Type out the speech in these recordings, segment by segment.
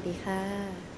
สวัสดีค่ะ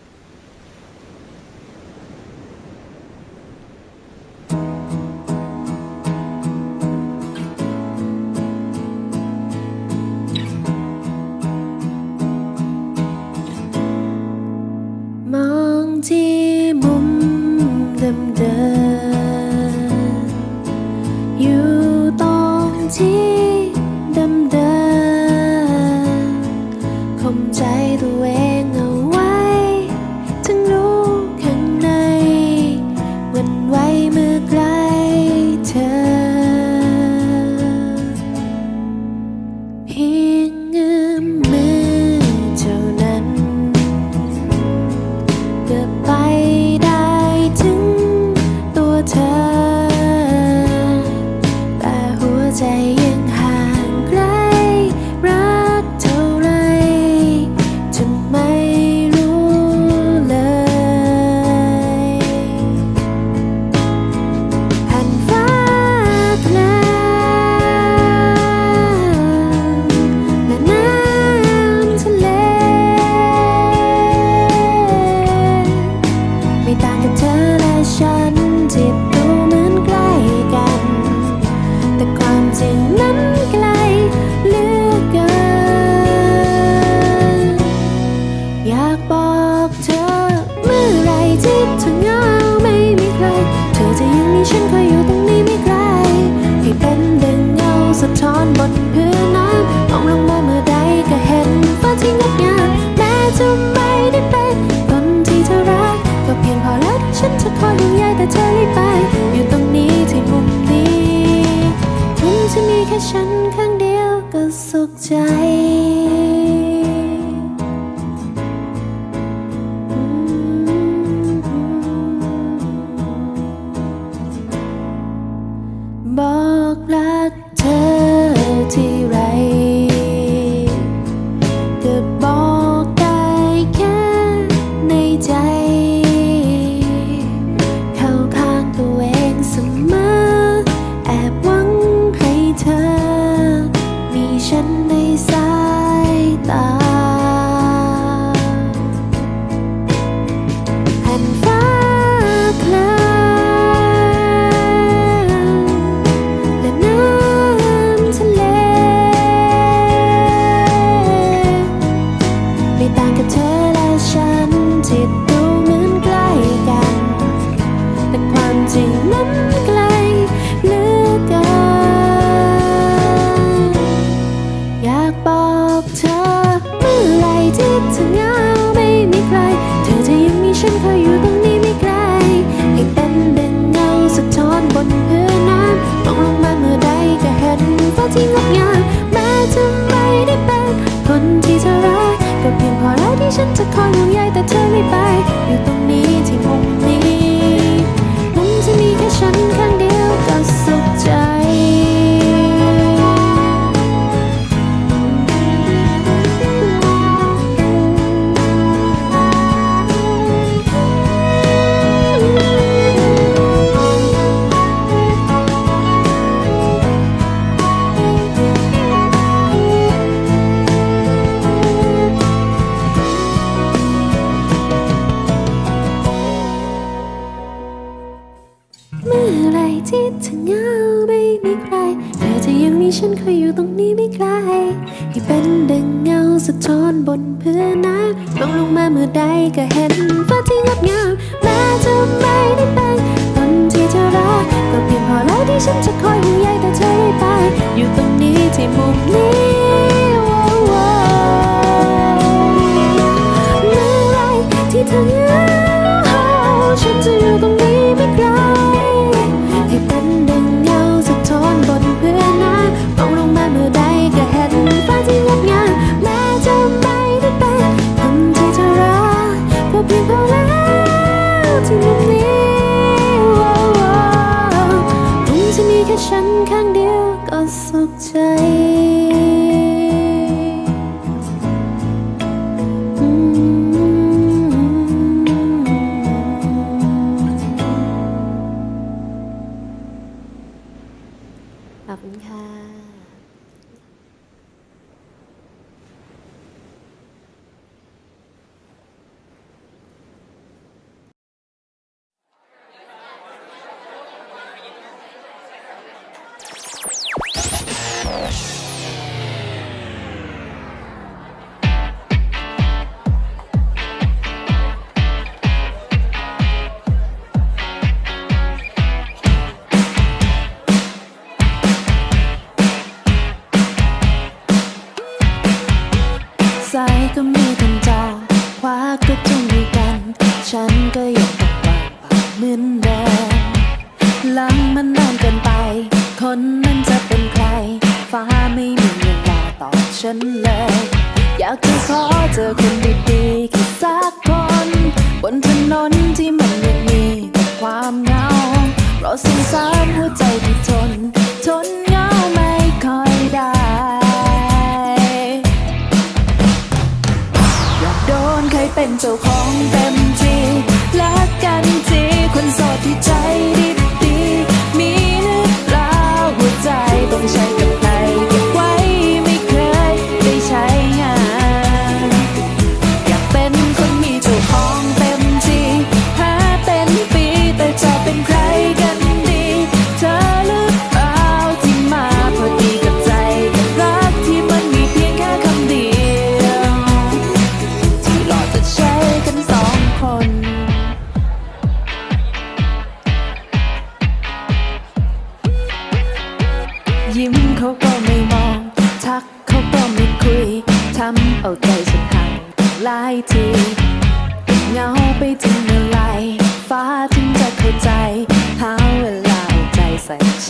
kasih าที่งดงามแม้จะไม่ได้เป็นคนที่เธอรักก็เพียงพอแล้วที่ฉันจะคอยห่วงใยแต่เธอไม่ไปอยู่ตรง เงาสะท้อนบนพื้นน้ำมองลงมาเมื่อใดก็เห็นฟ้าที่งดงามแม้จะไม่ได้เป็นคนที่เธอรักก็เพียงพอแล้วที่ฉันจะคอยห่วงใยแต่เธอไม่ไป อยู่ตรงนี้ที่มุมนี้เมื่อไรที่เธอเหงาฉันจะอยู่ตรง คนนั้นจะเป็นใคร ฟ้าไม่มีเวลาตอบฉันเลย อยากจะขอเจอคนดีๆแค่สักคน บนถนนที่มันยังมีแต่ความเหงา เราสงสารหัวใจที่ทน ทนเหงาไม่ค่อยได้ อยากโดนใครเป็นเจ้าของเต็มทีและกันทีคนโสดที่ใจดี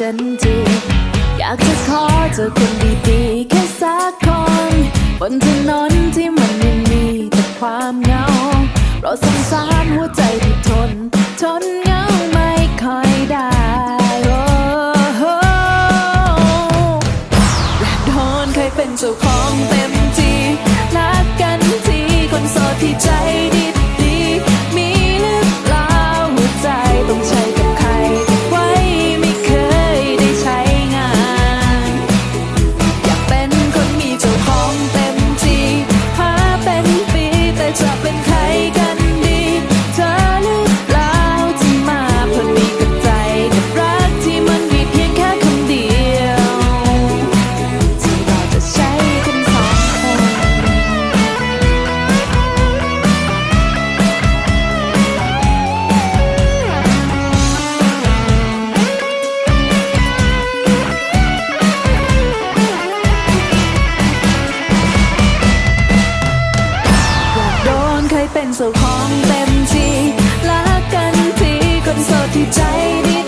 ันทีอยากจะขอเจอคนดีๆ แค่สักคน บนถนนที่มันไม่มีแต่ความเหงา เราสงสารหัวใจที่ทน ทนเหงาไม่ค่อยได้โอ้โหแยาโดนเคยเป็นเจ้าของเต็ เจ้าของเต็มที่รักกันทีคนโสดที่ใจดี